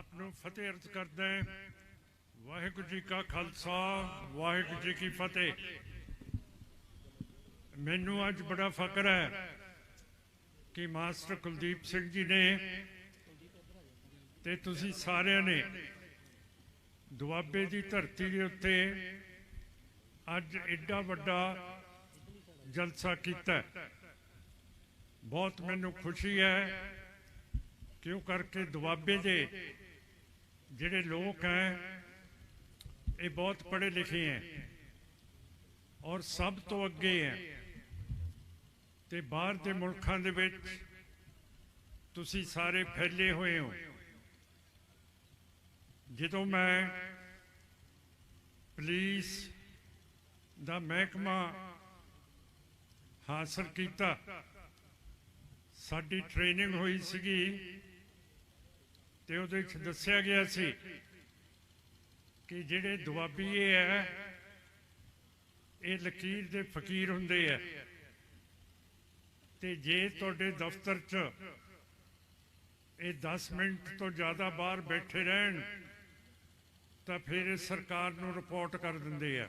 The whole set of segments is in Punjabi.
ਆਪ ਨੂੰ ਫਤਿਹ ਅਰਜ਼ ਕਰਦਾ ਵਾਹਿਗੁਰੂ ਜੀ ਕਾ ਖਾਲਸਾ, ਵਾਹਿਗੁਰੂ ਜੀ ਕੀ ਫਤਿਹ। ਮੈਨੂੰ ਅੱਜ ਬੜਾ ਫਖਰ ਹੈ ਕਿ ਮਾਸਟਰ ਕੁਲਦੀਪ ਸਿੰਘ ਜੀ ਨੇ ਤੇ ਤੁਸੀਂ ਸਾਰਿਆਂ ਨੇ ਦੁਆਬੇ ਦੀ ਧਰਤੀ ਦੇ ਉੱਤੇ ਅੱਜ ਐਡਾ ਵੱਡਾ ਜਲਸਾ ਕੀਤਾ ਬਹੁਤ ਮੈਨੂੰ ਖੁਸ਼ੀ ਹੈ ਕਿਉਂ ਕਰਕੇ ਦੁਆਬੇ ਦੇ ਜਿਹੜੇ ਲੋਕ ਹੈ, ਇਹ ਬਹੁਤ ਪੜ੍ਹੇ ਲਿਖੇ ਹੈ ਔਰ ਸਭ ਤੋਂ ਅੱਗੇ ਹੈ। ਤੇ ਬਾਹਰ ਦੇ ਮੁਲਕਾਂ ਦੇ ਵਿੱਚ ਤੁਸੀਂ ਸਾਰੇ ਫੈਲੇ ਹੋਏ ਹੋ। ਜਦੋਂ ਮੈਂ ਪੁਲਿਸ ਦਾ ਮਹਿਕਮਾ ਹਾਸਲ ਕੀਤਾ, ਸਾਡੀ ਟ੍ਰੇਨਿੰਗ ਹੋਈ ਸੀਗੀ। ਤੇ ਉਹਦੇ ਵਿੱਚ ਦੱਸਿਆ ਗਿਆ ਸੀ ਕਿ ਜਿਹੜੇ ਦੁਆਬੀਏ ਹੈ, ਇਹ ਲਕੀਰ ਦੇ ਫਕੀਰ ਹੁੰਦੇ ਆ। ਤੇ ਜੇ ਤੁਹਾਡੇ ਦਫ਼ਤਰ 'ਚ ਇਹ 10 ਮਿੰਟ ਤੋਂ ਜ਼ਿਆਦਾ ਬਾਹਰ ਬੈਠੇ ਰਹਿਣ, ਤਾਂ ਫਿਰ ਇਹ ਸਰਕਾਰ ਨੂੰ ਰਿਪੋਰਟ ਕਰ ਦਿੰਦੇ ਆ।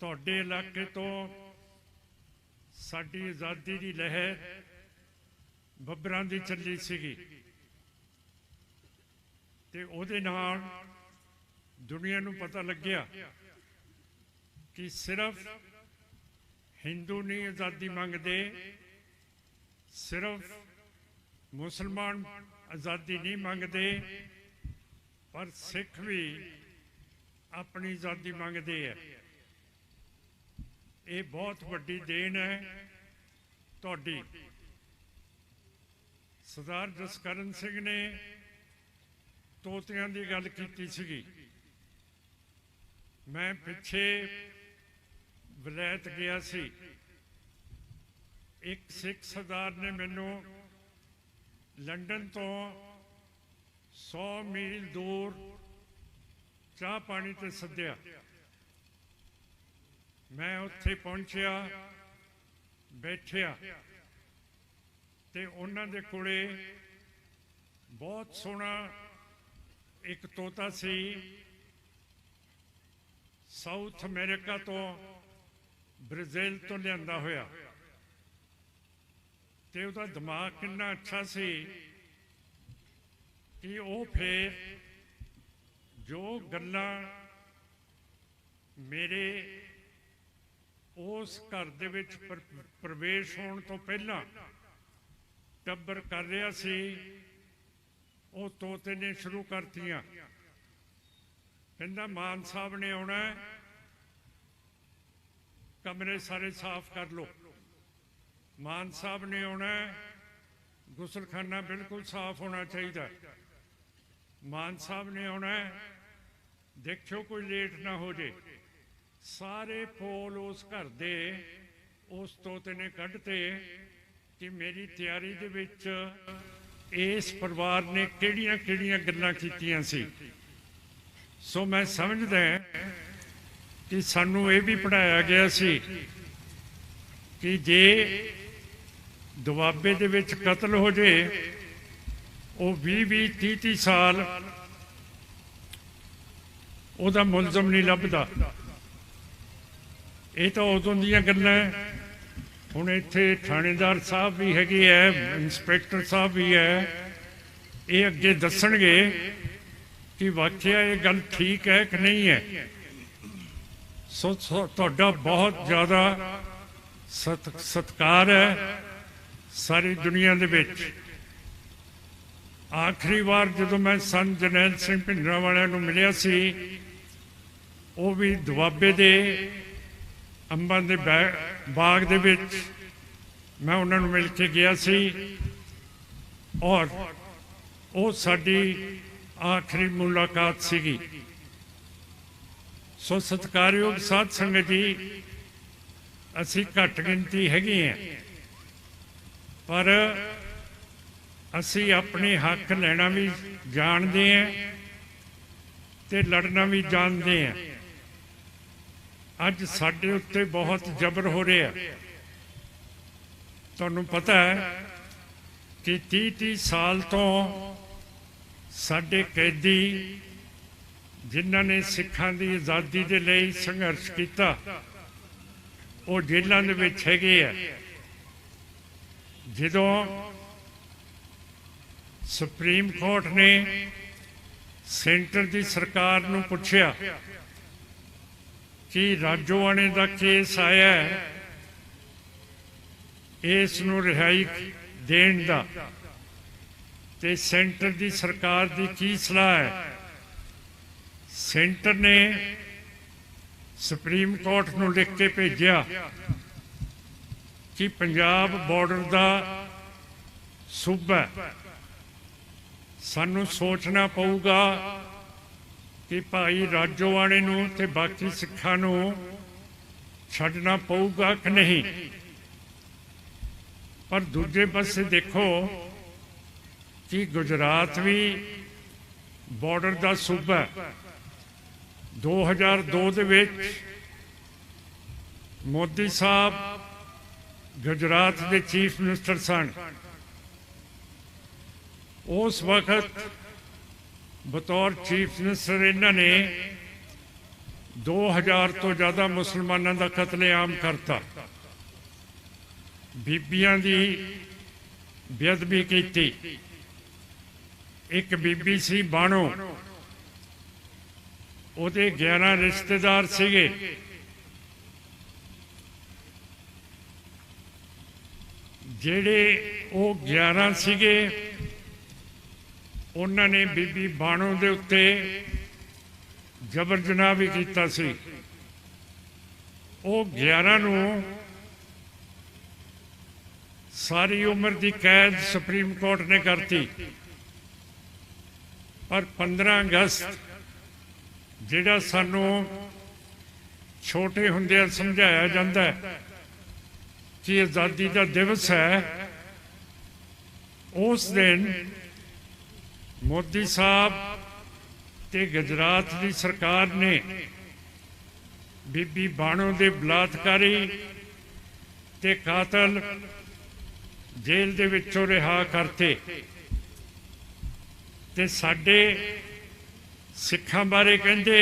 ਤੁਹਾਡੇ ਇਲਾਕੇ ਤੋਂ ਸਾਡੀ ਆਜ਼ਾਦੀ ਦੀ ਲਹਿਰ ਬੱਬਰਾਂ ਦੀ ਚੱਲੀ ਸੀਗੀ। ਤੇ ਉਹਦੇ ਨਾਲ ਦੁਨੀਆ ਨੂੰ ਪਤਾ ਲੱਗਿਆ ਕਿ ਸਿਰਫ ਹਿੰਦੂ ਨਹੀਂ ਆਜ਼ਾਦੀ ਮੰਗਦੇ, ਸਿਰਫ ਮੁਸਲਮਾਨ ਆਜ਼ਾਦੀ ਨਹੀਂ ਮੰਗਦੇ, ਪਰ ਸਿੱਖ ਵੀ ਆਪਣੀ ਆਜ਼ਾਦੀ ਮੰਗਦੇ ਆ। ਇਹ ਬਹੁਤ ਵੱਡੀ ਦੇਣ ਹੈ ਤੁਹਾਡੀ। ਸਰਦਾਰ ਜਸਕਰਨ ਸਿੰਘ ਨੇ ਤੋਤਿਆਂ ਦੀ ਗੱਲ ਕੀਤੀ ਸੀਗੀ। ਮੈਂ ਪਿੱਛੇ ਵਿਲਾਇਤ ਗਿਆ ਸੀ। ਇੱਕ ਸਿੱਖ ਸਰਦਾਰ ਨੇ ਮੈਨੂੰ ਲੰਡਨ ਤੋਂ 100 ਮੀਲ ਦੂਰ ਚਾਹ ਪਾਣੀ ਤੇ ਸੱਦਿਆ। ਮੈਂ ਉੱਥੇ ਪਹੁੰਚਿਆ, ਬੈਠਿਆ। ਤੇ ਉਹਨਾਂ ਦੇ ਕੋਲੇ ਬਹੁਤ ਸੋਹਣਾ ਇੱਕ ਤੋਤਾ ਸੀ ਸਾਊਥ ਅਮਰੀਕਾ ਤੋਂ ਬ੍ਰਾਜ਼ੀਲ ਤੋਂ ਲਿਆਂਦਾ ਹੋਇਆ। ਤੇ ਉਹਦਾ ਦਿਮਾਗ ਕਿੰਨਾ ਅੱਛਾ ਸੀ ਕਿ ਉਹ ਫੇਰ ਜੋ ਗੱਲਾਂ ਮੇਰੇ ਉਸ ਘਰ ਦੇ ਵਿੱਚ ਪ੍ਰਵੇਸ਼ ਹੋਣ ਤੋਂ ਪਹਿਲਾਂ ਟੱਬਰ ਕਰ ਰਿਹਾ ਸੀ, ਉਹ ਤੋਤੇ ਨੇ ਸ਼ੁਰੂ ਕਰਤੀਆਂ। ਕਹਿੰਦਾ, ਮਾਨ ਸਾਹਿਬ ਨੇ ਆਉਣਾ ਕਮਰੇ ਸਾਰੇ ਸਾਫ਼ ਕਰ ਲਓ। ਮਾਨ ਸਾਹਿਬ ਨੇ ਆਉਣਾ ਗੁਸਲਖਾਨਾ ਬਿਲਕੁਲ ਸਾਫ਼ ਹੋਣਾ ਚਾਹੀਦਾ ਮਾਨ ਸਾਹਿਬ ਨੇ ਆਉਣਾ ਦੇਖਿਓ ਕੋਈ ਲੇਟ ਨਾ ਹੋ ਜੇ। ਸਾਰੇ ਫੋਲ ਉਸ ਘਰ ਦੇ, ਉਸ ਤੋਤੇ ਨੇ ਕੱਢਤੇ ਕਿ ਮੇਰੀ ਤਿਆਰੀ ਦੇ ਵਿੱਚ ਇਸ ਪਰਿਵਾਰ ਨੇ ਕਿਹੜੀਆਂ ਕਿਹੜੀਆਂ ਗੱਲਾਂ ਕੀਤੀਆਂ ਸੀ ਸੋ ਮੈਂ ਸਮਝਦਾ ਕਿ ਸਾਨੂੰ ਇਹ ਵੀ ਪੜਾਇਆ ਗਿਆ ਸੀ ਕਿ ਜੇ ਦੁਆਬੇ ਦੇ ਵਿੱਚ ਕਤਲ ਹੋ ਜੇ, ਉਹ 20 20 30 30 ਸਾਲ ਉਹਦਾ ਮੁਲਜ਼ਮ ਨਹੀਂ ਲੱਭਦਾ ਇਹ ਤਾਂ ਉਦੋਂ ਦੀਆਂ ਗੱਲਾਂ ਹੈ। ਹੁਣ ਇੱਥੇ ਥਾਣੇਦਾਰ ਸਾਹਿਬ ਵੀ ਹੈਗੇ ਐ, ਇੰਸਪੈਕਟਰ ਸਾਹਿਬ ਵੀ ਹੈ ਇਹ ਅੱਗੇ ਦੱਸਣਗੇ ਕਿ ਵਾਕਿਆ ਇਹ ਗੱਲ ਠੀਕ ਹੈ ਕਿ ਨਹੀਂ ਹੈ ਸੋ ਸੋ ਤੁਹਾਡਾ ਬਹੁਤ ਜ਼ਿਆਦਾ ਸਤ- ਸਤਿਕਾਰ ਹੈ ਸਾਰੀ ਦੁਨੀਆ ਦੇ ਵਿੱਚ। ਆਖਰੀ ਵਾਰ ਜਦੋਂ ਮੈਂ ਸੰਨ ਜਰਨੈਲ ਸਿੰਘ ਭਿੰਡਰਾਂ ਵਾਲਿਆਂ ਨੂੰ ਮਿਲਿਆ ਸੀ, ਉਹ ਵੀ ਦੁਆਬੇ ਦੇ ਅੰਬਾਂ ਦੇ ਬੈ- ਬਾਗ ਦੇ ਵਿੱਚ ਮੈਂ ਉਹਨਾਂ ਨੂੰ ਮਿਲ ਕੇ ਗਿਆ ਸੀ ਔਰ ਉਹ ਸਾਡੀ ਆਖਰੀ ਮੁਲਾਕਾਤ ਸੀਗੀ। ਸੋ ਸਤਿਕਾਰਯੋਗ ਸਾਧ ਸੰਗਤ ਜੀ, ਅਸੀਂ ਘੱਟ ਗਿਣਤੀ ਹੈਗੇ ਆ ਪਰ ਅਸੀਂ ਆਪਣੇ ਹੱਕ ਲੈਣਾ ਵੀ ਜਾਣਦੇ ਆ ਤੇ ਲੜਨਾ ਵੀ ਜਾਣਦੇ ਆ ਅੱਜ ਸਾਡੇ ਉੱਤੇ ਬਹੁਤ ਜ਼ਬਰ ਹੋ ਰਿਹਾ ਤੁਹਾਨੂੰ ਪਤਾ ਹੈ ਕਿ 30 30 ਸਾਲ ਤੋਂ ਸਾਡੇ ਕੈਦੀ ਜਿਨ੍ਹਾਂ ਨੇ ਸਿੱਖਾਂ ਦੀ ਆਜ਼ਾਦੀ ਦੇ ਲਈ ਸੰਘਰਸ਼ ਕੀਤਾ, ਉਹ ਜੇਲ੍ਹਾਂ ਦੇ ਵਿੱਚ ਹੈਗੇ ਆ। ਜਦੋਂ ਸੁਪਰੀਮ ਕੋਰਟ ਨੇ ਸੈਂਟਰ ਦੀ ਸਰਕਾਰ ਨੂੰ ਪੁੱਛਿਆ ਕਿ ਰਾਜੋਆਣੇ ਦਾ ਕੇਸ ਆਇਆ ਇਸ ਨੂੰ ਰਿਹਾਈ ਦੇਣ ਦਾ। ਤੇ ਸੈਂਟਰ ਦੀ ਸਰਕਾਰ ਦੀ ਕੀ ਸਲਾਹ ਹੈ? ਸੈਂਟਰ ਨੇ ਸੁਪਰੀਮ ਕੋਰਟ ਨੂੰ ਲਿਖ ਕੇ ਭੇਜਿਆ ਕਿ ਪੰਜਾਬ ਬਾਰਡਰ ਦਾ ਸੂਬਾ ਸਾਨੂੰ ਸੋਚਣਾ ਪਊਗਾ ਕਿ ਭਾਈ ਰਾਜੋਆਣੇ ਨੂੰ ਤੇ ਬਾਕੀ ਸਿੱਖਾਂ ਨੂੰ ਛੱਡਣਾ ਪਊਗਾ ਕਿ ਨਹੀਂ? ਪਰ ਦੂਜੇ ਪਾਸੇ ਦੇਖੋ ਕਿ ਗੁਜਰਾਤ ਵੀ ਬਾਰਡਰ ਦਾ ਸੂਬਾ ਹੈ। 2002 ਦੇ ਵਿੱਚ ਮੋਦੀ ਸਾਹਿਬ ਗੁਜਰਾਤ ਦੇ ਚੀਫ ਮਿਨਿਸਟਰ ਸਨ। ਉਸ ਵਕਤ ਬਤੌਰ ਚੀਫ ਮਿਨਿਸਟਰ ਇਹਨਾਂ ਨੇ 2000 ਤੋਂ ਜ਼ਿਆਦਾ ਮੁਸਲਮਾਨਾਂ ਦਾ ਕਤਲੇਆਮ ਕਰਤਾ। ਬੀਬੀਆਂ ਦੀ ਬੇਅਦਬੀ ਕੀਤੀ। ਇੱਕ ਬੀਬੀ ਸੀ ਬਾਣੋ। ਉਹਦੇ 11 ਰਿਸ਼ਤੇਦਾਰ ਸੀਗੇ। ਜਿਹੜੇ ਉਹ 11 ਸੀਗੇ ਉਹਨਾਂ ਨੇ ਬੀਬੀ ਬਾਣੋ ਦੇ ਉੱਤੇ ਜਬਰ ਜਨਾਹ ਵੀ ਕੀਤਾ ਸੀ। ਉਹ 11 ਨੂੰ ਸਾਰੀ ਉਮਰ ਦੀ ਕੈਦ ਸੁਪਰੀਮ ਕੋਰਟ ਨੇ ਕਰਤੀ। ਪਰ 15 ਅਗਸਤ ਜਿਹੜਾ ਸਾਨੂੰ ਛੋਟੇ ਹੁੰਦਿਆਂ ਸਮਝਾਇਆ ਜਾਂਦਾ ਹੈ ਕਿ ਆਜ਼ਾਦੀ ਦਾ ਦਿਵਸ ਹੈ, ਉਸ ਦਿਨ ਮੋਦੀ ਸਾਹਿਬ ਤੇ ਗੁਜਰਾਤ ਦੀ ਸਰਕਾਰ ਨੇ ਬੀਬੀ ਬਾਣੋ ਦੇ ਬਲਾਤਕਾਰੀ ਤੇ ਕਾਤਲ ਜੇਲ੍ਹ ਦੇ ਵਿੱਚੋਂ ਰਿਹਾ ਕਰਤੇ। ਤੇ ਸਾਡੇ ਸਿੱਖਾਂ ਬਾਰੇ ਕਹਿੰਦੇ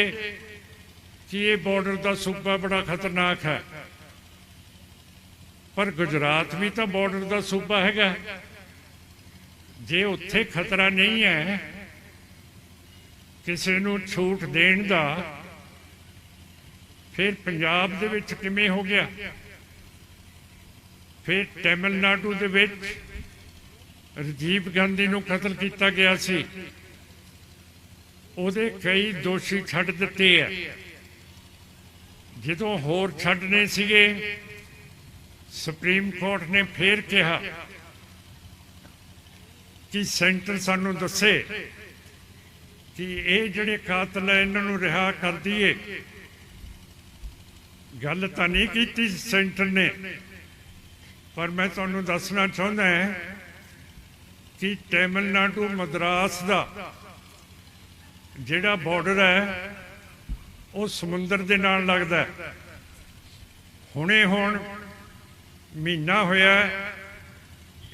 ਕਿ ਇਹ ਬਾਰਡਰ ਦਾ ਸੂਬਾ ਬੜਾ ਖਤਰਨਾਕ ਹੈ। ਪਰ ਗੁਜਰਾਤ ਵੀ ਤਾਂ ਬਾਰਡਰ ਦਾ ਸੂਬਾ ਹੈਗਾ। ਜੇ ਉੱਥੇ ਖਤਰਾ ਨਹੀਂ ਹੈ, ਕਿਸੇ ਨੂੰ ਛੂਟ ਦੇਣ ਦਾ, ਫਿਰ ਪੰਜਾਬ ਦੇ ਵਿੱਚ ਕਿਵੇਂ ਹੋ ਗਿਆ? ਫਿਰ ਤਾਮਿਲਨਾਡੂ ਦੇ ਵਿੱਚ ਰਾਜੀਵ ਗਾਂਧੀ ਨੂੰ ਕਤਲ ਕੀਤਾ ਗਿਆ ਸੀ। ਉਹਦੇ ਕਈ ਦੋਸ਼ੀ ਛੱਡ ਦਿੱਤੇ ਆ। ਜਦੋਂ ਹੋਰ ਛੱਡਨੇ ਸੀਗੇ, ਸੁਪਰੀਮ ਕੋਰਟ ਨੇ ਫੇਰ ਕਿਹਾ ਕਿ ਸੈਂਟਰ ਸਾਨੂੰ ਦੱਸੇ ਕਿ ਇਹ ਜਿਹੜੇ ਕਾਤਲ ਹੈ ਇਹਨਾਂ ਨੂੰ ਰਿਹਾ ਕਰ ਦਈਏ? ਗੱਲ ਤਾਂ ਨਹੀਂ ਕੀਤੀ ਸੈਂਟਰ ਨੇ। ਪਰ ਮੈਂ ਤੁਹਾਨੂੰ ਦੱਸਣਾ ਚਾਹੁੰਦਾ ਹਾਂ ਕਿ ਤਮਿਲਨਾਡੂ ਮਦਰਾਸ ਦਾ ਜਿਹੜਾ ਬਾਰਡਰ ਹੈ, ਉਹ ਸਮੁੰਦਰ ਦੇ ਨਾਲ ਲੱਗਦਾ ਹੈ। ਹੁਣੇ ਹੁਣ ਮਹੀਨਾ ਹੋਇਆ,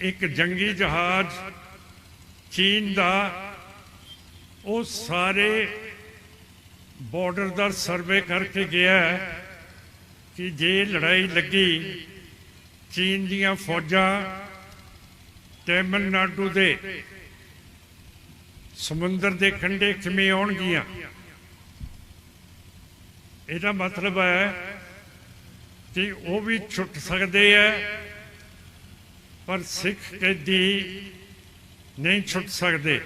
ਇੱਕ ਜੰਗੀ ਜਹਾਜ਼ ਚੀਨ ਦਾ, ਉਹ ਸਾਰੇ ਬਾਰਡਰ ਦਾ ਸਰਵੇ ਕਰਕੇ ਗਿਆ ਕਿ ਜੇ ਲੜਾਈ ਲੱਗੀ, ਚੀਨ ਦੀਆਂ ਫੌਜਾਂ ਤਮਿਲਨਾਡੂ ਦੇ ਸਮੁੰਦਰ ਦੇ ਕੰਢੇ ਕਿਵੇਂ ਆਉਣਗੀਆਂ। ਇਹਦਾ ਮਤਲਬ ਹੈ ਕਿ ਉਹ ਵੀ ਛੁੱਟ ਸਕਦੇ ਆ ਪਰ ਸਿੱਖ ਕੈਦੀ ਨਹੀਂ ਛੁੱਟ ਸਕਦੇ।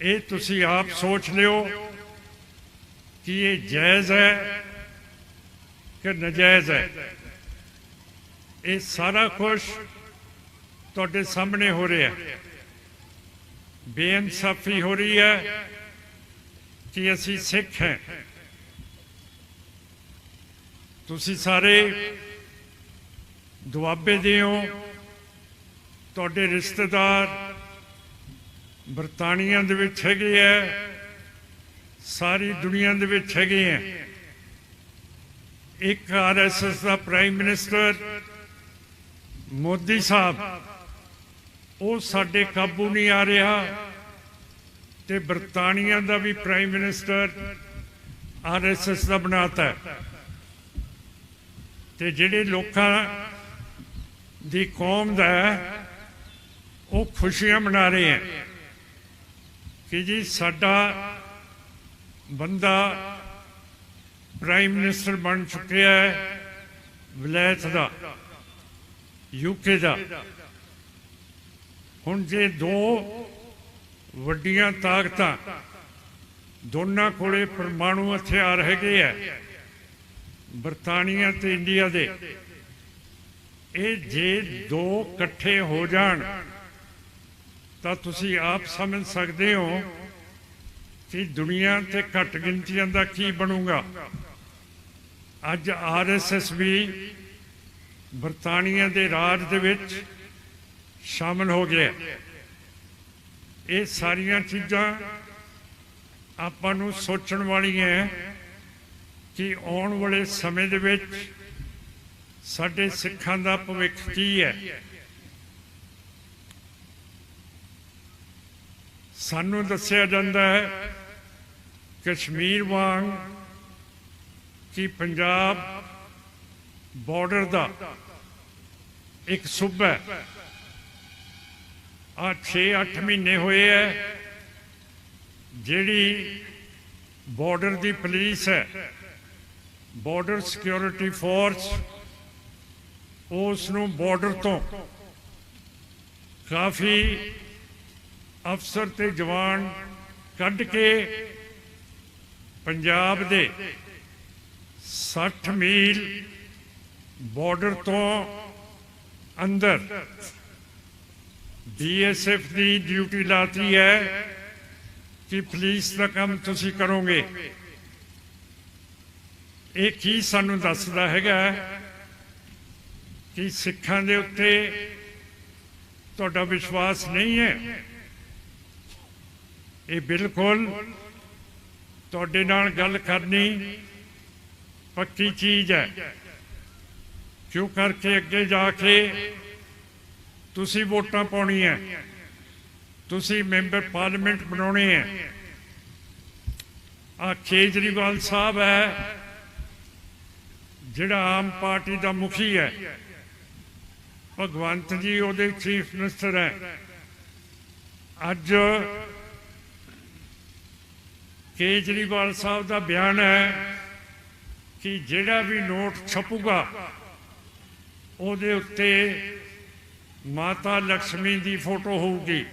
ਇਹ ਤੁਸੀਂ ਆਪ ਸੋਚ ਲਿਓ ਕਿ ਇਹ ਜਾਇਜ਼ ਹੈ ਕਿ ਨਜਾਇਜ਼ ਹੈ। ਇਹ ਸਾਰਾ ਕੁਝ ਤੁਹਾਡੇ ਸਾਹਮਣੇ ਹੋ ਰਿਹਾ ਹੈ। ਬੇਇਨਸਾਫੀ ਹੋ ਰਹੀ ਹੈ ਕਿ ਅਸੀਂ ਸਿੱਖ ਹਾਂ। ਤੁਸੀਂ ਸਾਰੇ ਦੁਆਬੇ ਦੇ ਹੋ। ਤੁਹਾਡੇ ਰਿਸ਼ਤੇਦਾਰ ਬਰਤਾਨੀਆ ਦੇ ਵਿੱਚ ਹੈਗੇ ਆ, ਸਾਰੀ ਦੁਨੀਆ ਦੇ ਵਿੱਚ ਹੈਗੇ ਆ। ਇੱਕ ਆਰਐਸਐਸ ਦਾ ਪ੍ਰਾਈਮ ਮਿਨਿਸਟਰ ਮੋਦੀ ਸਾਹਿਬ, ਉਹ ਸਾਡੇ ਕਾਬੂ ਨਹੀਂ ਆ ਰਿਹਾ ਤੇ ਬਰਤਾਨੀਆ ਦਾ ਵੀ ਪ੍ਰਾਈਮ ਮਿਨਿਸਟਰ ਆਰਐਸਐਸ ਦਾ ਬਣਾਤਾ ਹੈ। ਤੇ ਜਿਹੜੇ ਲੋਕਾਂ ਦੀ ਕੌਮ ਦਾ ਉਹ ਖੁਸ਼ੀਆਂ ਮਨਾ ਰਹੇ ਹੈ ਕਿ ਜੀ ਸਾਡਾ ਬੰਦਾ ਪ੍ਰਾਈਮ ਮਿਨਿਸਟਰ ਬਣ ਚੁੱਕਿਆ ਹੈ ਵਿਲਾਇਤ ਦਾ ਯੂਕੇ ਦਾ। ਹੁਣ ਜੇ ਦੋ ਵੱਡੀਆਂ ਤਾਕਤਾਂ ਦੋਨਾਂ ਕੋਲੇ ਪਰਮਾਣੂ ਹਥਿਆਰ ਹੈਗੇ ਆ, ਬਰਤਾਨੀਆ ਤੇ ਇੰਡੀਆ ਦੇ, ਇਹ ਜੇ ਦੋ ਇਕੱਠੇ ਹੋ ਜਾਣ ਤਾਂ ਤੁਸੀਂ ਆਪ ਸਮਝ ਸਕਦੇ ਹੋ ਕਿ ਦੁਨੀਆ ਤੇ ਘੱਟ ਗਿਣਤੀਆਂ ਦਾ ਕੀ ਬਣੂਗਾ। ਅੱਜ ਆਰਐਸਐਸ ਵੀ ਬਰਤਾਨੀਆ ਦੇ ਰਾਜ ਦੇ ਵਿੱਚ ਸ਼ਾਮਲ ਹੋ ਗਿਆ। ਇਹ ਸਾਰੀਆਂ ਚੀਜ਼ਾਂ ਆਪਾਂ ਨੂੰ ਸੋਚਣ ਵਾਲੀਆਂ ਹੈ ਕਿ ਆਉਣ ਵਾਲੇ ਸਮੇਂ ਦੇ ਵਿੱਚ ਸਾਡੇ ਸਿੱਖਾਂ ਦਾ ਭਵਿੱਖ ਕੀ ਹੈ। ਸਾਨੂੰ ਦੱਸਿਆ ਜਾਂਦਾ ਹੈ, ਕਸ਼ਮੀਰ ਵਾਂਗ ਕਿ ਪੰਜਾਬ ਬਾਰਡਰ ਦਾ ਇੱਕ ਸੂਬਾ ਹੈ। ਆ 6-8 ਮਹੀਨੇ ਹੋਏ ਹੈ, ਜਿਹੜੀ ਬਾਰਡਰ ਦੀ ਪੁਲਿਸ ਹੈ ਬਾਰਡਰ ਸਿਕਿਉਰਿਟੀ ਫੋਰਸ ਉਸ ਨੂੰ ਬਾਰਡਰ ਤੋਂ ਕਾਫੀ ਅਫਸਰ ਤੇ ਜਵਾਨ ਕੱਢ ਕੇ ਪੰਜਾਬ ਦੇ 60 ਮੀਲ ਬਾਰਡਰ ਤੋਂ ਅੰਦਰ ਬੀਐਸਐਫ ਦੀ ਡਿਊਟੀ ਲਾਤੀ ਹੈ ਕਿ ਪੁਲਿਸ ਦਾ ਕੰਮ ਤੁਸੀਂ ਕਰੋਗੇ। ਇਹ ਕੀ ਸਾਨੂੰ ਦੱਸਦਾ ਹੈਗਾ ਕਿ ਸਿੱਖਾਂ ਦੇ ਉੱਤੇ ਤੁਹਾਡਾ ਵਿਸ਼ਵਾਸ ਨਹੀਂ ਹੈ? ਇਹ ਬਿਲਕੁਲ ਤੁਹਾਡੇ ਨਾਲ ਗੱਲ ਕਰਨੀ ਪੱਕੀ ਚੀਜ਼ ਹੈ। ਕਿਉਂ ਕਰਕੇ ਅੱਗੇ ਜਾ ਕੇ ਤੁਸੀਂ ਵੋਟਾਂ ਪਾਉਣੀਆਂ? ਤੁਸੀਂ ਮੈਂਬਰ ਪਾਰਲੀਮੈਂਟ ਬਣਾਉਣੇ ਹੈ। ਆ ਕੇਜਰੀਵਾਲ ਸਾਹਿਬ ਹੈ, ਜਿਹੜਾ ਆਮ ਪਾਰਟੀ ਦਾ ਮੁਖੀ ਹੈ। ਭਗਵੰਤ ਜੀ ਉਹਦੇ ਚੀਫ ਮਿਨਿਸਟਰ ਹੈ। ਅੱਜ ਕੇਜਰੀਵਾਲ ਸਾਹਿਬ ਦਾ ਬਿਆਨ ਹੈ ਕਿ ਜਿਹੜਾ ਵੀ ਨੋਟ ਛਪੂਗਾ, ਉਹਦੇ ਉੱਤੇ ਮਾਤਾ ਲక్ష్ਮੀ ਦੀ ਫੋਟੋ ਹੋਊਗੀ,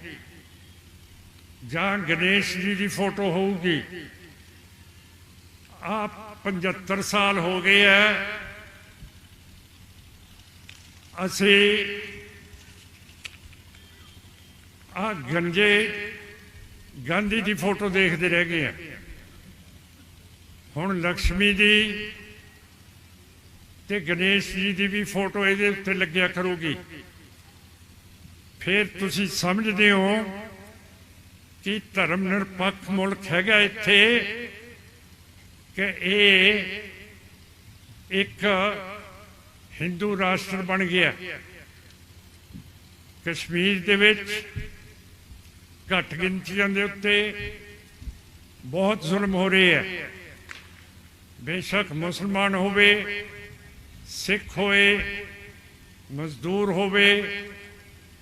ਜਾਂ ਗਣੇਸ਼ ਜੀ ਦੀ ਫੋਟੋ ਹੋਊਗੀ। ਆ 75 ਸਾਲ ਹੋ ਗਏ ਹੈ। ਅਸੀਂ ਆ ਗੰਜੇ ਗਾਂਧੀ ਦੀ ਫੋਟੋ ਦੇਖਦੇ ਰਹਿ ਗਏ ਆ ਹੁਣ ਲక్ష్ਮੀ ਦੀ ਤੇ ਗਣੇਸ਼ ਜੀ ਦੀ ਵੀ ਫੋਟੋ ਇਹਦੇ ਉੱਤੇ ਲੱਗਿਆ ਕਰੂਗੀ। ਫਿਰ ਤੁਸੀਂ ਸਮਝਦੇ ਹੋ ਕਿ ਧਰਮ ਨਿਰਪੱਖ ਮੁਲਕ ਹੈਗਾ ਇੱਥੇ ਕਿ ਇਹ ਇੱਕ ਹਿੰਦੂ ਰਾਸ਼ਟਰ ਬਣ ਗਿਆ। ਕਸ਼ਮੀਰ ਦੇ ਵਿੱਚ ਘੱਟ ਗਿਣਤੀਆਂ ਦੇ ਉੱਤੇ ਬਹੁਤ ਜ਼ੁਲਮ ਹੋ ਰਹੇ ਹੈ ਬੇਸ਼ੱਕ ਮੁਸਲਮਾਨ ਹੋਵੇ, ਸਿੱਖ ਹੋਵੇ, ਮਜ਼ਦੂਰ ਹੋਵੇ,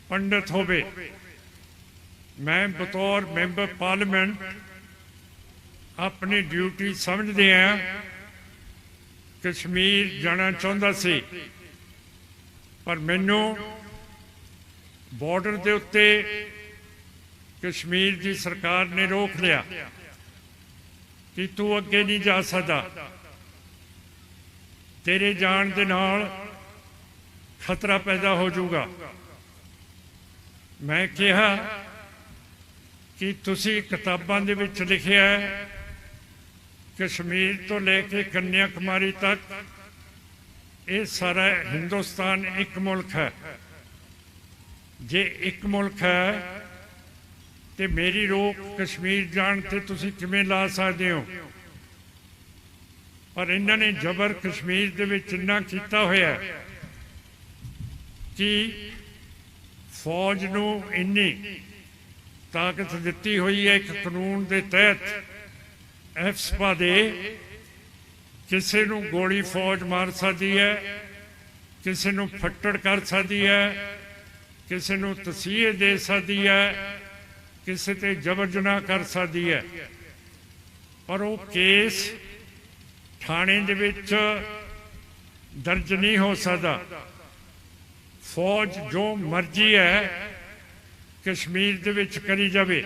ਪੰਡਤ ਹੋਵੇ, ਮੈਂ ਬਤੌਰ ਮੈਂਬਰ ਪਾਰਲੀਮੈਂਟ ਆਪਣੀ ਡਿਊਟੀ ਸਮਝਦੇ ਆ ਕਸ਼ਮੀਰ ਜਾਣਾ ਚਾਹੁੰਦਾ ਸੀ, ਪਰ ਮੈਨੂੰ ਬਾਰਡਰ ਦੇ ਉੱਤੇ ਕਸ਼ਮੀਰ ਦੀ ਸਰਕਾਰ ਨੇ ਰੋਕ ਲਿਆ। ਕਿ ਤੂੰ ਅੱਗੇ ਨਹੀਂ ਜਾ ਸਕਦਾ। ਤੇਰੇ ਜਾਣ ਦੇ ਨਾਲ ਖਤਰਾ ਪੈਦਾ ਹੋ ਜਾਊਗਾ। ਮੈਂ ਕਿਹਾ ਕਿ ਤੁਸੀਂ ਕਿਤਾਬਾਂ ਦੇ ਵਿੱਚ ਲਿਖਿਆ ਹੈ, ਕਸ਼ਮੀਰ ਤੋਂ ਲੈ ਕੇ ਕੰਨਿਆ ਕੁਮਾਰੀ ਤੱਕ, ਇਹ ਸਾਰਾ ਹਿੰਦੁਸਤਾਨ ਇੱਕ ਮੁਲਕ ਹੈ। ਜੇ ਇੱਕ ਮੁਲਕ ਹੈ ਤੇ ਮੇਰੀ ਰੋਕ ਕਸ਼ਮੀਰ ਜਾਣ ਤੇ ਤੁਸੀਂ ਕਿਵੇਂ ਲਾ ਸਕਦੇ ਹੋ? ਪਰ ਇਹਨਾਂ ਨੇ ਜ਼ਬਰ ਕਸ਼ਮੀਰ ਦੇ ਵਿੱਚ ਇੰਨਾ ਕੀਤਾ ਹੋਇਆ ਕਿ ਫੌਜ ਨੂੰ ਇੰਨੀ ਤਾਕਤ ਦਿੱਤੀ ਹੋਈ ਹੈ ਇੱਕ ਕਾਨੂੰਨ ਦੇ ਤਹਿਤ ਐਫਸਪਾ ਦੇ ਕਿਸੇ ਨੂੰ ਗੋਲੀ ਫੌਜ ਮਾਰ ਸਕਦੀ ਹੈ, ਕਿਸੇ ਨੂੰ ਫੱਟੜ ਕਰ ਸਕਦੀ ਹੈ, ਕਿਸੇ ਨੂੰ ਤਸੀਹੇ ਦੇ ਸਕਦੀ ਹੈ ਕਿਸੇ ਤੇ ਜ਼ਬਰ ਜਨਾਹ ਕਰ ਸਕਦੀ ਹੈ। ਪਰ ਉਹ ਕੇਸ ਥਾਣੇ ਦੇ ਵਿੱਚ ਦਰਜ ਨਹੀਂ ਹੋ ਸਕਦਾ। ਫੌਜ ਜੋ ਮਰਜ਼ੀ ਹੈ, ਕਸ਼ਮੀਰ ਦੇ ਵਿੱਚ ਕਰੀ ਜਾਵੇ।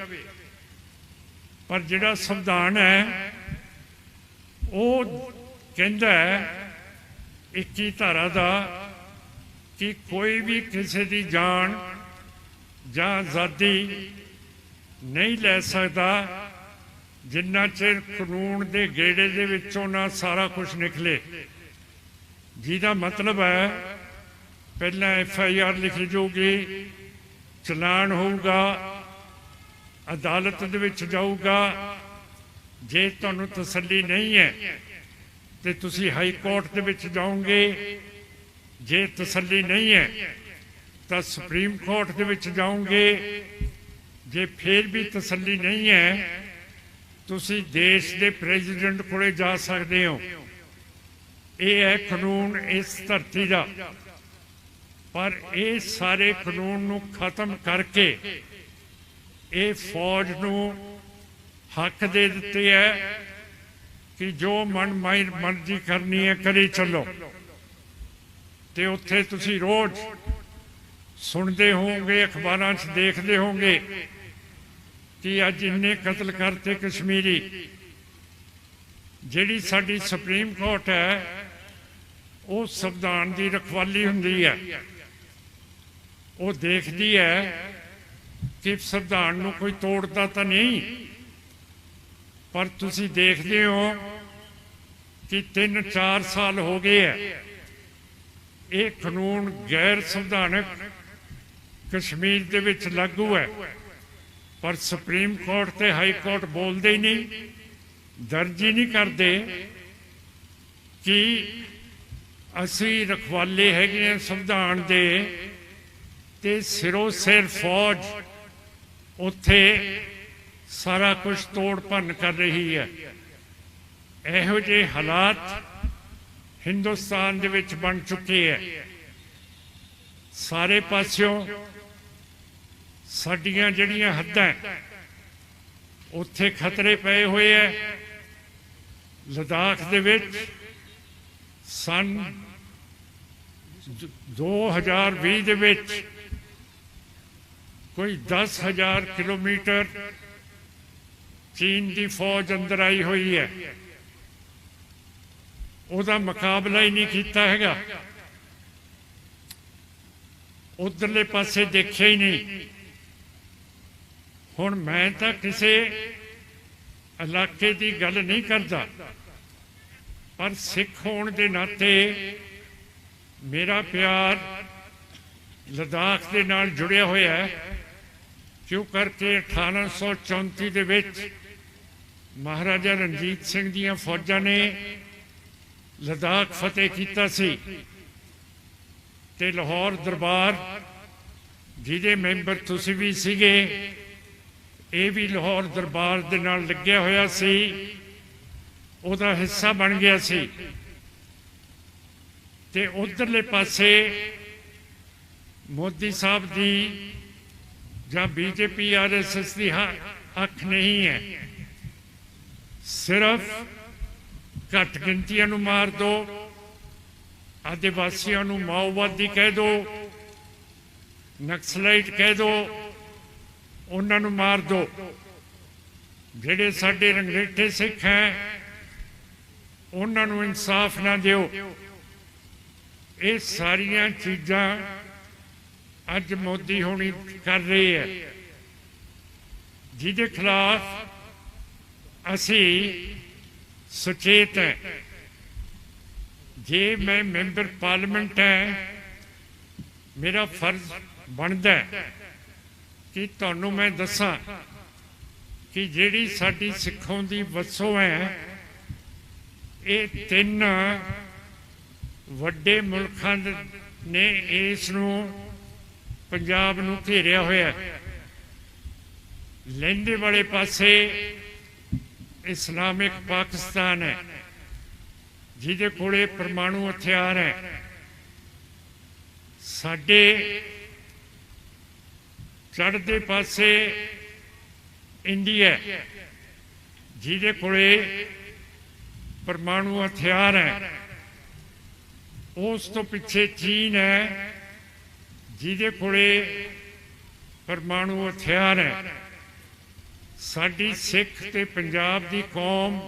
ਪਰ ਜਿਹੜਾ ਸੰਵਿਧਾਨ ਹੈ, ਉਹ ਕਹਿੰਦਾ ਹੈ 21 ਧਾਰਾ ਦਾ ਕਿ ਕੋਈ ਵੀ ਕਿਸੇ ਦੀ ਜਾਨ ਜਾਂ ਆਜ਼ਾਦੀ ਨਹੀਂ ਲੈ ਸਕਦਾ। ਜਿੰਨਾ ਚਿਰ ਕਾਨੂੰਨ ਦੇ ਗੇੜੇ ਦੇ ਵਿੱਚੋਂ ਨਾ ਸਾਰਾ ਕੁਝ ਨਿਕਲੇ। ਜਿਹਦਾ ਮਤਲਬ ਹੈ, ਪਹਿਲਾਂ ਐਫ ਆਈ ਆਰ ਲਿਖੀ ਜਾਊਗੀ, ਚਲਾਨ ਹੋਊਗਾ, ਅਦਾਲਤ ਦੇ ਵਿੱਚ ਜਾਊਗਾ। ਜੇ ਤੁਹਾਨੂੰ ਤਸੱਲੀ ਨਹੀਂ ਹੈ, ਤੇ ਤੁਸੀਂ ਹਾਈ ਕੋਰਟ ਦੇ ਵਿੱਚ ਜਾਓਗੇ। ਜੇ ਤਸੱਲੀ ਨਹੀਂ ਹੈ, ਤਾਂ ਸੁਪਰੀਮ ਕੋਰਟ ਦੇ ਵਿੱਚ ਜਾਓਗੇ। ਜੇ ਫੇਰ ਵੀ ਤਸੱਲੀ ਨਹੀਂ ਹੈ, ਤੁਸੀਂ ਦੇਸ਼ ਦੇ ਪ੍ਰੈਜ਼ੀਡੈਂਟ ਕੋਲੇ ਜਾ ਸਕਦੇ ਹੋ। ਇਹ ਹੈ ਕਾਨੂੰਨ ਇਸ ਧਰਤੀ ਦਾ। ਪਰ ਇਹ ਸਾਰੇ ਕਾਨੂੰਨ ਨੂੰ ਖਤਮ ਕਰਕੇ ਇਹ ਫੌਜ ਨੂੰ ਹੱਕ ਦੇ ਦਿੱਤੇ ਹੈ ਕਿ ਜੋ ਮਨ ਮਾਈ ਮਰਜ਼ੀ ਕਰਨੀ ਹੈ, ਕਰੀ ਚੱਲੋ। ਤੇ ਉੱਥੇ ਤੁਸੀਂ ਰੋਜ਼ ਸੁਣਦੇ ਹੋਵੋਗੇ, ਅਖਬਾਰਾਂ 'ਚ ਦੇਖਦੇ ਹੋਵੋਗੇ ਕਿ ਅੱਜ ਇੰਨੇ ਕਤਲ ਕਰਤੇ ਕਸ਼ਮੀਰੀ, ਜਿਹੜੀ ਸਾਡੀ ਸੁਪਰੀਮ ਕੋਰਟ ਹੈ, ਉਹ ਸੰਵਿਧਾਨ ਦੀ ਰਖਵਾਲੀ ਹੁੰਦੀ ਹੈ। ਉਹ ਦੇਖਦੀ ਹੈ ਕਿ ਸੰਵਿਧਾਨ ਨੂੰ ਕੋਈ ਤੋੜਦਾ ਤਾਂ ਨਹੀਂ, ਪਰ ਤੁਸੀਂ ਦੇਖਦੇ ਹੋ ਕਿ 3-4 ਸਾਲ ਹੋ ਗਏ ਹੈ। ਇਹ ਕਾਨੂੰਨ ਗੈਰ ਸੰਵਿਧਾਨਕ ਕਸ਼ਮੀਰ ਦੇ ਵਿੱਚ ਲਾਗੂ ਹੈ। ਪਰ ਸੁਪਰੀਮ ਕੋਰਟ ਤੇ ਹਾਈ ਕੋਰਟ ਬੋਲਦੇ ਹੀ ਨਹੀਂ, ਦਰਜ ਹੀ ਨਹੀਂ ਕਰਦੇ ਕਿ ਅਸੀਂ ਰਖਵਾਲੇ ਹੈਗੇ ਹਾਂ ਸੰਵਿਧਾਨ ਦੇ ਤੇ ਸਿਰੋਂ ਸਿਰ ਫੌਜ ਉੱਥੇ ਸਾਰਾ ਕੁਝ ਤੋੜ ਭੰਨ ਕਰ ਰਹੀ ਹੈ। ਇਹੋ ਜਿਹੇ ਹਾਲਾਤ ਹਿੰਦੁਸਤਾਨ ਦੇ ਵਿੱਚ ਬਣ ਚੁੱਕੇ ਹੈ। ਸਾਰੇ ਪਾਸਿਓਂ ਸਾਡੀਆਂ ਜਿਹੜੀਆਂ ਹੱਦਾਂ ਉੱਥੇ ਖਤਰੇ ਪਏ ਹੋਏ ਐ ਲਦਾਖ ਦੇ ਵਿੱਚ ਸਨ 2020 ਦੇ ਵਿੱਚ ਕੋਈ 10000 ਕਿਲੋਮੀਟਰ ਚੀਨ ਦੀ ਫੌਜ ਅੰਦਰ ਆਈ ਹੋਈ ਹੈ। ਉਹਦਾ ਮੁਕਾਬਲਾ ਹੀ ਨਹੀਂ ਕੀਤਾ ਹੈਗਾ। ਉਧਰਲੇ ਪਾਸੇ ਦੇਖਿਆ ਹੀ ਨਹੀਂ। ਹੁਣ ਮੈਂ ਤਾਂ ਕਿਸੇ ਇਲਾਕੇ ਦੀ ਗੱਲ ਨਹੀਂ ਕਰਦਾ। ਪਰ ਸਿੱਖ ਹੋਣ ਦੇ ਨਾਤੇ ਮੇਰਾ ਪਿਆਰ ਲਦਾਖ ਦੇ ਨਾਲ ਜੁੜਿਆ ਹੋਇਆ ਹੈ। ਕਿਉਂ ਕਰਕੇ 1834 ਦੇ ਵਿੱਚ ਮਹਾਰਾਜਾ ਰਣਜੀਤ ਸਿੰਘ ਦੀਆਂ ਫੌਜਾਂ ਨੇ ਲਦਾਖ ਫਤਿਹ ਕੀਤਾ ਸੀ ਤੇ ਲਾਹੌਰ ਦਰਬਾਰ, ਜਿਹਦੇ ਮੈਂਬਰ ਤੁਸੀਂ ਵੀ ਸੀਗੇ ਇਹ ਵੀ ਲਾਹੌਰ ਦਰਬਾਰ ਦੇ ਨਾਲ ਲੱਗਿਆ ਹੋਇਆ ਸੀ। ਉਹਦਾ ਹਿੱਸਾ ਬਣ ਗਿਆ ਸੀ। ਤੇ ਉਧਰਲੇ ਪਾਸੇ ਮੋਦੀ ਸਾਹਿਬ ਦੀ ਜਾਂ ਬੀਜੇਪੀ ਆਰਐਸਐਸ ਦੀ ਹ- ਅੱਖ ਨਹੀਂ ਹੈ। ਸਿਰਫ ਘੱਟ ਗਿਣਤੀਆਂ ਨੂੰ ਮਾਰ ਦੋ, ਆਦਿਵਾਸੀਆਂ ਨੂੰ ਮਾਓਵਾਦੀ ਕਹਿ ਦੋ, ਨਕਸਲਾਈਟ ਕਹਿ ਦੋ ਉਹਨਾਂ ਨੂੰ ਮਾਰ ਦਿਓ ਜਿਹੜੇ ਸਾਡੇ ਰੰਗਰੇਟੇ ਸਿੱਖ ਹੈ, ਉਹਨਾਂ ਨੂੰ ਇਨਸਾਫ ਨਾ ਦਿਓ। ਇਹ ਸਾਰੀਆਂ ਚੀਜ਼ਾਂ ਅੱਜ ਮੋਦੀ ਹੋਣੀ ਕਰ ਰਹੇ ਹੈ। ਜਿਹਦੇ ਖਿਲਾਫ ਅਸੀਂ ਸੁਚੇਤ ਹੈ। ਜੇ ਮੈਂ ਮੈਂਬਰ ਪਾਰਲੀਮੈਂਟ ਹੈ, ਮੇਰਾ ਫਰਜ਼ ਬਣਦਾ ਹੈ ਕਿ ਤੁਹਾਨੂੰ ਮੈਂ ਦੱਸਾਂ ਕਿ ਜਿਹੜੀ ਸਾਡੀ ਸਿੱਖੋਂ ਦੀ ਵਸੋਂ ਹੈ, ਇਹ ਤਿੰਨ ਵੱਡੇ ਮੁਲਕਾਂ ਨੇ ਇਸ ਨੂੰ ਪੰਜਾਬ ਨੂੰ ਘੇਰਿਆ ਹੋਇਆ ਹੈ। ਲਹਿੰਦੇ ਵਾਲੇ ਪਾਸੇ ਇਸਲਾਮਿਕ ਪਾਕਿਸਤਾਨ ਹੈ, ਜਿਹਦੇ ਕੋਲੇ ਪਰਮਾਣੂ ਹਥਿਆਰ ਹੈ। ਸਾਡੇ ਚੜ੍ਹਦੇ ਪਾਸੇ ਇੰਡੀਆ ਜਿਹਦੇ ਕੋਲੇ ਪਰਮਾਣੂ ਹਥਿਆਰ ਹੈ। ਉਸ ਤੋਂ ਪਿੱਛੇ ਚੀਨ ਹੈ, ਜਿਹਦੇ ਕੋਲੇ ਪਰਮਾਣੂ ਹਥਿਆਰ ਹੈ। ਸਾਡੀ ਸਿੱਖ ਤੇ ਪੰਜਾਬ ਦੀ ਕੌਮ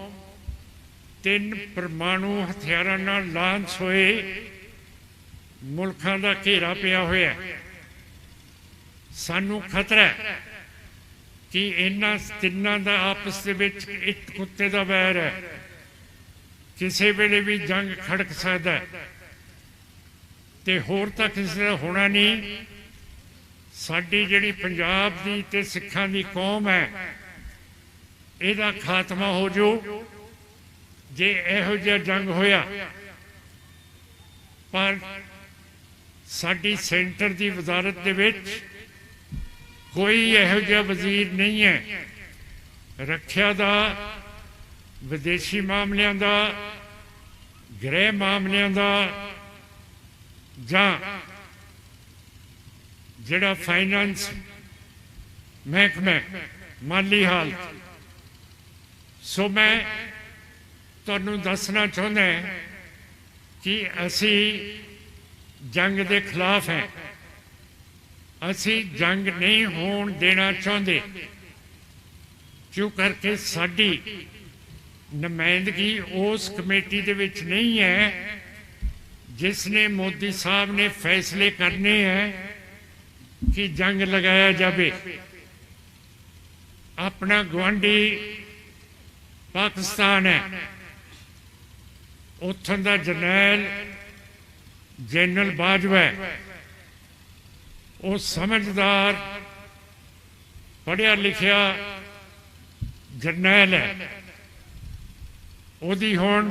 ਤਿੰਨ ਪਰਮਾਣੂ ਹਥਿਆਰਾਂ ਨਾਲ ਲਾਂਚ ਹੋਏ, ਮੁਲਕਾਂ ਦਾ ਘੇਰਾ ਪਿਆ ਹੋਇਆ ਹੈ। ਸਾਨੂੰ ਖਤਰਾ ਹੈ ਕਿ ਇਹਨਾਂ ਤਿੰਨਾਂ ਦਾ ਆਪਸ ਦੇ ਵਿੱਚ ਇੱਕ ਕੁੱਤੇ ਦਾ ਵੈਰ ਹੈ। ਕਿਸੇ ਵੇਲੇ ਵੀ ਜੰਗ ਖੜਕ ਸਕਦਾ ਹੈ। ਤੇ ਹੋਰ ਤਾਂ ਕਿਸੇ ਦਾ ਹੋਣਾ ਨਹੀਂ। ਸਾਡੀ ਜਿਹੜੀ ਪੰਜਾਬ ਦੀ ਤੇ ਸਿੱਖਾਂ ਦੀ ਕੌਮ ਹੈ, ਇਹਦਾ ਖਾਤਮਾ ਹੋ ਜੋ ਜੇ ਇਹੋ ਜਿਹਾ ਜੰਗ ਹੋਇਆ, ਪਰ ਸਾਡੀ ਸੈਂਟਰ ਦੀ ਵਜ਼ਾਰਤ ਦੇ ਵਿੱਚ ਕੋਈ ਇਹੋ ਜਿਹਾ ਵਜ਼ੀਰ ਨਹੀਂ ਹੈ। ਰੱਖਿਆ ਦਾ, ਵਿਦੇਸ਼ੀ ਮਾਮਲਿਆਂ ਦਾ, ਗ੍ਰਹਿ ਮਾਮਲਿਆਂ ਦਾ, ਜਾਂ ਜਿਹੜਾ ਫਾਈਨਾਂਸ ਮਹਿਕਮਾ, ਮਾਲੀ ਹਾਲਤ। ਸੋ ਮੈਂ ਤੁਹਾਨੂੰ ਦੱਸਣਾ ਚਾਹੁੰਦਾ ਕਿ ਅਸੀਂ ਜੰਗ ਦੇ ਖਿਲਾਫ ਹੈ। ਅਸੀਂ ਜੰਗ ਨਹੀਂ ਹੋਣ ਦੇਣਾ ਚਾਹੁੰਦੇ। ਕਿਉਂ ਕਰਕੇ ਸਾਡੀ ਨੁਮਾਇੰਦਗੀ ਉਸ ਕਮੇਟੀ ਦੇ ਵਿੱਚ ਨਹੀਂ ਹੈ, ਜਿਸ ਨੇ ਮੋਦੀ ਸਾਹਿਬ ਨੇ ਫੈਸਲੇ ਕਰਨੇ ਹੈ ਕਿ ਜੰਗ ਲਗਾਇਆ ਜਾਵੇ। ਆਪਣਾ ਗਵਾਂਢੀ ਪਾਕਿਸਤਾਨ ਹੈ। ਉੱਥੋਂ ਦਾ ਜਰਨੈਲ ਜਨਰਲ ਬਾਜਵਾ ਹੈ। ਉਹ ਸਮਝਦਾਰ, ਪੜ੍ਹਿਆ ਲਿਖਿਆ ਜਰਨੈਲ ਹੈ। ਉਹਦੀ ਹੁਣ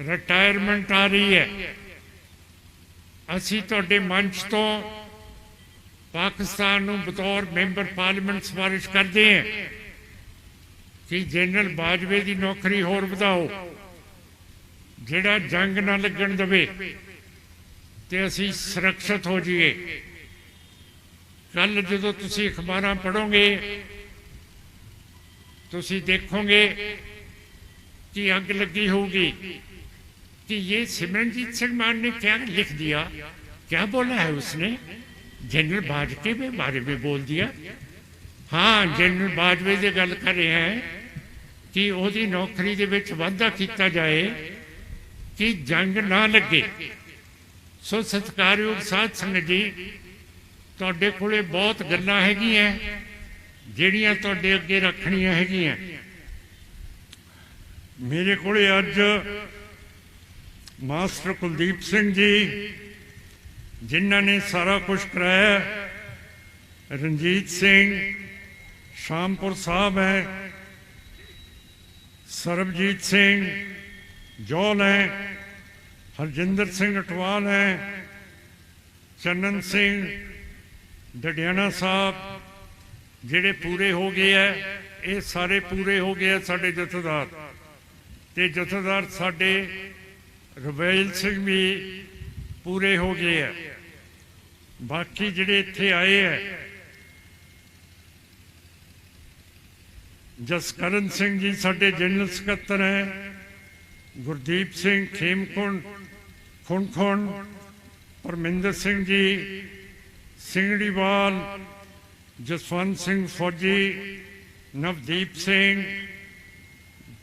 ਰਿਟਾਇਰਮੈਂਟ ਆ ਰਹੀ ਹੈ। ਅਸੀਂ ਤੁਹਾਡੇ ਮੰਚ ਤੋਂ ਪਾਕਿਸਤਾਨ ਨੂੰ ਬਤੌਰ ਮੈਂਬਰ ਪਾਰਲੀਮੈਂਟ ਸਿਫਾਰਿਸ਼ ਕਰਦੇ ਹਾਂ ਕਿ ਜਨਰਲ ਬਾਜਵੇ ਦੀ ਨੌਕਰੀ ਹੋਰ ਵਧਾਓ, ਜਿਹੜਾ ਜੰਗ ਨਾ ਲੱਗਣ ਦੇਵੇ ਤੇ ਅਸੀਂ ਸੁਰੱਖਿਅਤ ਹੋ ਜਾਈਏ। ਕੱਲ ਜਦੋਂ ਤੁਸੀਂ ਅਖਬਾਰਾਂ ਪੜੋਗੇ ਤੁਸੀਂ ਦੇਖੋਗੇ कि आग लगी होगी कि ये सिमरनजीत सिंह मान ने क्या लिख दिया क्या बोला है उसने जनरल बाजवे के बारे में बोल दिया हाँ जनरल बाजवे ਦੀ ਗੱਲ ਕਰ ਰਹੇ ਹੈ ਕਿ ਉਹਦੀ ਨੌਕਰੀ ਦੇ ਵਿੱਚ ਵਾਧਾ ਕੀਤਾ ਜਾਏ ਕਿ ਜੰਗ ਨਾ ਲੱਗੇ ਸੋ ਸਤਿਕਾਰਯੋਗ ਸਾਧ ਸੰਗਤ ਜੀ ਤੁਹਾਡੇ ਕੋਲੇ ਬਹੁਤ ਗੱਲਾਂ ਹੈਗੀਆਂ, ਜਿਹੜੀਆਂ ਤੁਹਾਡੇ ਅੱਗੇ ਰੱਖਣੀਆਂ ਹੈਗੀਆਂ। ਮੇਰੇ ਕੋਲੇ ਅੱਜ ਮਾਸਟਰ ਕੁਲਦੀਪ ਸਿੰਘ ਜੀ, ਜਿਨ੍ਹਾਂ ਨੇ ਸਾਰਾ ਕੁਝ ਕਰਾਇਆ। ਰਣਜੀਤ ਸਿੰਘ, ਸ਼ਾਮਪੁਰ ਸਾਹਿਬ ਹੈ। ਸਰਬਜੀਤ ਸਿੰਘ ਜੋਲ ਹੈ। ਹਰਜਿੰਦਰ ਸਿੰਘ ਅਟਵਾਲ ਹੈ। ਚੰਨਨ ਸਿੰਘ ਡਡਿਆਣਾ ਸਾਹਿਬ, ਜਿਹੜੇ ਪੂਰੇ ਹੋ ਗਏ ਐ, ਇਹ ਸਾਰੇ ਪੂਰੇ ਹੋ ਗਏ ਆ ਸਾਡੇ ਜਥੇਦਾਰ। ਤੇ ਜਥੇਦਾਰ ਸਾਡੇ ਰਵੇਲ ਸਿੰਘ ਵੀ ਪੂਰੇ ਹੋ ਗਏ ਆ ਬਾਕੀ ਜਿਹੜੇ ਇੱਥੇ ਆਏ ਆ ਜਸਕਰਨ ਸਿੰਘ ਜੀ ਸਾਡੇ ਜਨਰਲ ਸਕੱਤਰ ਹੈ ਗੁਰਦੀਪ ਸਿੰਘ ਖੇਮਕੁੰਡ ਖੁੰਖੁੰਡ ਪਰਮਿੰਦਰ ਸਿੰਘ ਜੀ ਸਿੰਘੜੀਵਾਲ ਜਸਵੰਤ ਸਿੰਘ ਫੌਜੀ, ਨਵਦੀਪ ਸਿੰਘ,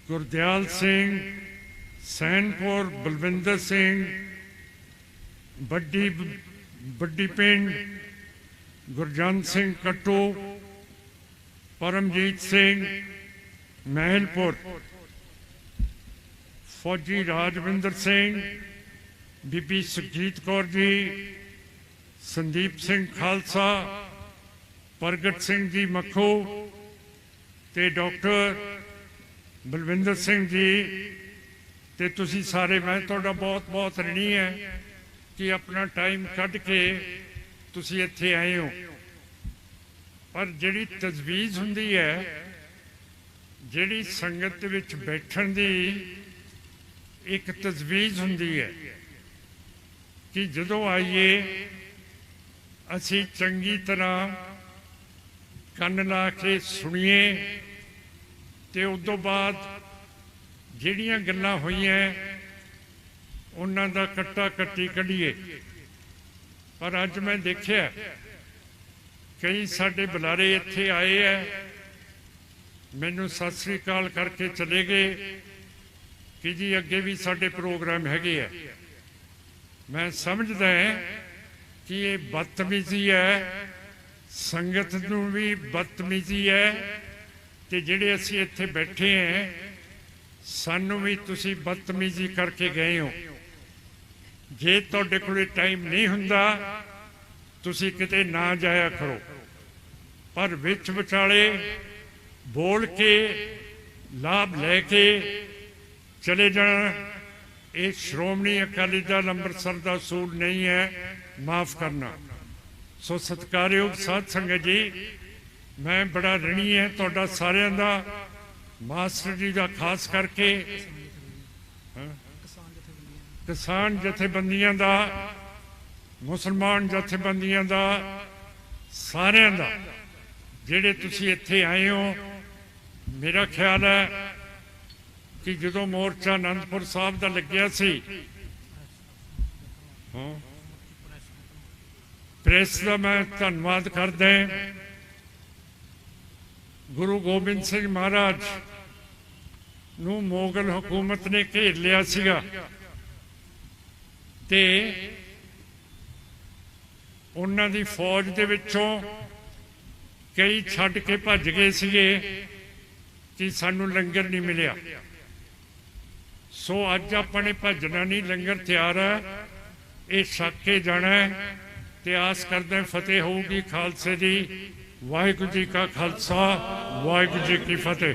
ਗੁਰਦਿਆਲ ਸਿੰਘ, ਸੈਨਪੁਰ ਬਲਵਿੰਦਰ ਸਿੰਘ, ਵੱਡੀ ਵੱਡੀ ਪਿੰਡ, ਗੁਰਜੰਤ ਸਿੰਘ ਕਟੂ, ਪਰਮਜੀਤ ਸਿੰਘ, ਮਹਿਲਪੁਰ, ਫੌਜੀ ਰਾਜਵਿੰਦਰ ਸਿੰਘ, ਬੀਬੀ ਸੁਖਜੀਤ ਕੌਰ ਜੀ ਸੰਦੀਪ ਸਿੰਘ ਖਾਲਸਾ, ਪ੍ਰਗਟ ਸਿੰਘ ਜੀ ਮੱਖੋ ਤੇ ਡਾਕਟਰ ਬਲਵਿੰਦਰ ਸਿੰਘ ਜੀ। ਤੇ ਤੁਸੀਂ ਸਾਰੇ, ਮੈਂ ਤੁਹਾਡਾ ਬਹੁਤ ਬਹੁਤ ਰਣੀ ਹੈ ਕਿ ਆਪਣਾ ਟਾਈਮ ਕੱਢ ਕੇ ਤੁਸੀਂ ਇੱਥੇ ਆਏ ਹੋ। ਪਰ ਜਿਹੜੀ ਤਜਵੀਜ਼ ਹੁੰਦੀ ਹੈ, ਜਿਹੜੀ ਸੰਗਤ ਦੇ ਵਿੱਚ ਬੈਠਣ ਦੀ ਇੱਕ ਤਜਵੀਜ਼ ਹੁੰਦੀ ਹੈ ਕਿ ਜਦੋਂ ਆਈਏ ਅਸੀਂ ਚੰਗੀ ਤਰ੍ਹਾਂ ਕੰਨ ਲਾ ਕੇ ਸੁਣੀਏ ਤੇ ਉਸ ਤੋਂ ਬਾਅਦ ਜਿਹੜੀਆਂ ਗੱਲਾਂ ਹੋਈਆਂ, ਉਹਨਾਂ ਦਾ ਕੱਟਾ ਕੱਟੀ ਕੱਢੀਏ। ਪਰ ਅੱਜ ਮੈਂ ਦੇਖਿਆ, ਕਈ ਸਾਡੇ ਬੁਲਾਰੇ ਇੱਥੇ ਆਏ ਐ ਮੈਨੂੰ ਸਤਿ ਸ੍ਰੀ ਅਕਾਲ ਕਰਕੇ ਚਲੇ ਗਏ ਕਿ ਜੀ ਅੱਗੇ ਵੀ ਸਾਡੇ ਪ੍ਰੋਗਰਾਮ ਹੈਗੇ ਆ। ਮੈਂ ਸਮਝਦਾ ਹਾਂ ਕਿ ਇਹ ਬਦਤਮੀਜ਼ੀ ਹੈ? ਸੰਗਤ ਨੂੰ ਵੀ ਬਦਤਮੀਜ਼ੀ ਹੈ? ਤੇ ਜਿਹੜੇ ਅਸੀਂ ਇੱਥੇ ਬੈਠੇ ਹਾਂ, ਸਾਨੂੰ ਵੀ ਤੁਸੀਂ ਬਦਤਮੀਜ਼ੀ ਕਰਕੇ ਗਏ ਹੋ। ਜੇ ਤੁਹਾਡੇ ਕੋਲ ਟਾਈਮ ਨਹੀਂ ਹੁੰਦਾ, ਤੁਸੀਂ ਕਿਤੇ ਨਾ ਜਾਇਆ ਕਰੋ। ਪਰ ਵਿੱਚ ਵਿਚਾਲੇ ਬੋਲ ਕੇ, ਲਾਭ ਲੈ ਕੇ ਚਲੇ ਜਾਣਾ, ਇਹ ਸ਼੍ਰੋਮਣੀ ਅਕਾਲੀ ਦਲ ਅੰਮ੍ਰਿਤਸਰ ਦਾ ਸੂਲ ਨਹੀਂ ਹੈ। ਮਾਫ ਕਰਨਾ। ਸੋ ਸਤਿਕਾਰਯੋਗ ਸਾਧ ਸੰਗਤ ਜੀ, ਮੈਂ ਬੜਾ ਰਣੀ ਹੈ ਤੁਹਾਡਾ ਸਾਰਿਆਂ ਦਾ, ਮਾਸਟਰ ਜੀ ਦਾ ਖਾਸ ਕਰਕੇ। ਕਿਸਾਨ ਜਥੇਬੰਦੀਆਂ ਦਾ, ਮੁਸਲਮਾਨ ਜਥੇਬੰਦੀਆਂ ਦਾ, ਸਾਰਿਆਂ ਦਾ, ਜਿਹੜੇ ਤੁਸੀਂ ਇੱਥੇ ਆਏ ਹੋ, ਮੇਰਾ ਖਿਆਲ ਹੈ ਕਿ ਜਦੋਂ ਮੋਰਚਾ ਅਨੰਦਪੁਰ ਸਾਹਿਬ ਦਾ ਲੱਗਿਆ ਸੀ, ਹਾਂ ਪ੍ਰੈਸ ਦਾ ਮੈਂ ਧੰਨਵਾਦ ਕਰਦਾ ਗੁਰੂ ਗੋਬਿੰਦ ਸਿੰਘ ਮਹਾਰਾਜ ਨੂੰ ਮੋਗਲ ਹਕੂਮਤ ਨੇ ਘੇਰ ਲਿਆ ਸੀਗਾ ਤੇ ਉਹਨਾਂ ਦੀ ਫੌਜ ਦੇ ਵਿੱਚੋਂ ਕਈ ਛੱਡ ਕੇ ਭੱਜ ਗਏ ਸੀਗੇ ਕਿ ਸਾਨੂੰ ਲੰਗਰ ਨਹੀਂ ਮਿਲਿਆ। ਸੋ ਅੱਜ ਆਪਾਂ ਨੇ ਭੱਜਣਾ ਨਹੀਂ, ਲੰਗਰ ਤਿਆਰ ਹੈ, ਇਹ ਛੱਕ ਕੇ ਜਾਣਾ ਹੈ। ਤੇ ਆਸ ਕਰਦੇ ਫਤਿਹ ਹੋਊਗੀ ਖਾਲਸੇ ਦੀ। ਵਾਹਿਗੁਰੂ ਜੀ ਕਾ ਖਾਲਸਾ, ਵਾਹਿਗੁਰੂ ਜੀ ਕੀ ਫਤਿਹ।